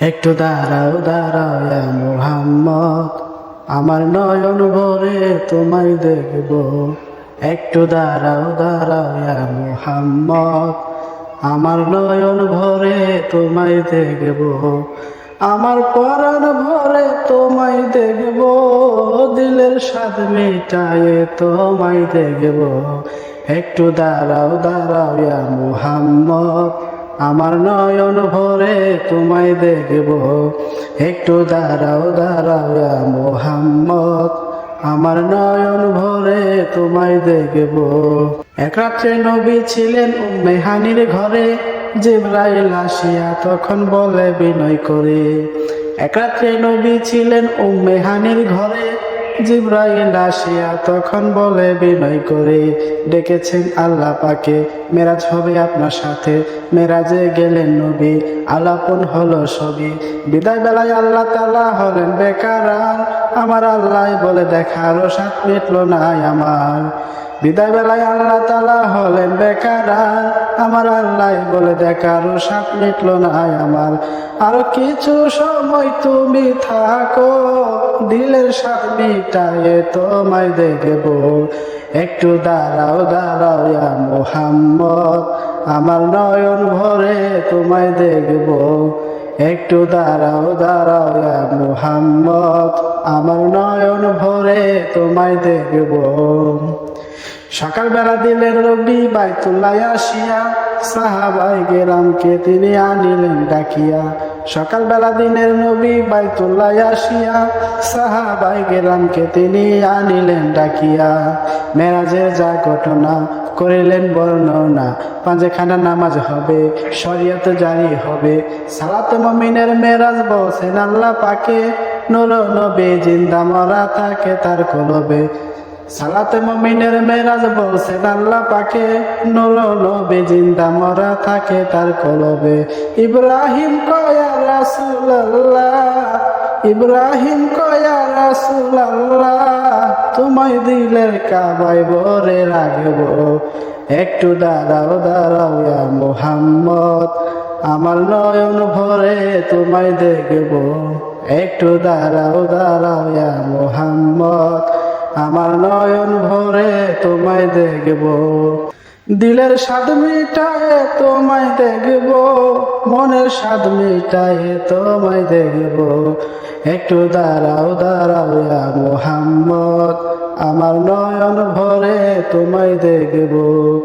একটু দাঁড়াও দাঁড়াও মুহাম্মদ। আমার নয়ন ভরে তোমায় দেখব। একটু দাঁড়াও দাঁড়াও মুহাম্মদ। আমার নয়ন ভরে তোমায় দেখব। আমার পরাণ ভরে তোমায় দেখব। দিলের স্বাদ মেটায়ে তোমায় দেখব। একটু দাঁড়াও দাঁড়াও মুহাম্মদ। আমার নয়ন ভরে তোমায় দেখব। একটু দাঁড়াও দাঁড়াও মুহাম্মদ। আমার নয়ন ভরে তোমায় দেখব। এক রাত্রে নবী ছিলেন মেহানির ঘরে। জিব্রাইল আসিয়া তখন বলে বিনয় করে, এক রাত্রে নবী ছিলেন উম্মেহানির ঘরে। জিব্রাইল আসিয়া তখন বলে, বিনয় করে ডেকেছেন আল্লাহ পাকে। মেরাজ হবে আপনার সাথে। মেরাজে গেলেন নবী, আলাপন হলো সবই। বিদায় বেলায় আল্লাহ তালা হলেন বেকার আমার আল্লাহ বলে দেখারও সাত মিটলো নাই আমার। বিদায় বেলায় আল্লাহ তালা হলেন বেকার আমার আল্লাহ বলে দেখারও সাত মিটলো নাই আমার। আরও কিছু সময় তুমি থাকো। দিলের সাত মিটায়ে তোমায় দেখব। একটু দাঁড়াও দাঁড়াও ইয়া মোহাম্মদ, আমার নয়ন ভরে তোমায় দেখব। একটু দাঁড়াও দাঁড়াও ইয়া মোহাম্মদ, আমার নয়ন ভরে তোমায় দেখব। সকালবেলা দিলেন রবি বাইতুল্লাহ আসিয়া সাহাবাই গেরামকে তিনি আনিলেন ডাকিয়া সকালবেলা দিনের নবী বাইতুল্লাহ আসিয়া, সাহাবাই গেরামকে তিনি আনিলেন ডাকিয়া। মেরাজের যা ঘটনা করিলেন বর্ণনা, পাঁচেখানা নামাজ হবে, শরিয়ত জারি হবে। সালাত মমিনের মেরাজ বসেন আল্লাহ পাকে, নুর নবে জিন্দা মরা থাকে তার কলবে। সালাতে মমিনের মেরাজ বলছেন আল্লাহ পাকে নুর নবে জিন্দা মরা থাকে তার কলবে। ইব্রাহিম কয়া রাসূলুল্লাহ, ইব্রাহিম কয়া রাসূলুল্লাহ, তোমায় দিলের কাবাই বরে রাখব। একটু দাঁড়াও দাঁড়াও মুহাম্মদ, আমার নয়ন ভরে তোমায় দেখব। একটু দাঁড়াও দাঁড়াও দেখব। দিলের স্বাদ মিটায় তোমায় দেখব। মনের স্বাদ মিটায় তোমায় দেখব। একটু দাঁড়াও দাঁড়াও মোহাম্মদ। আমার নয়ন ভরে তোমায় দেখব।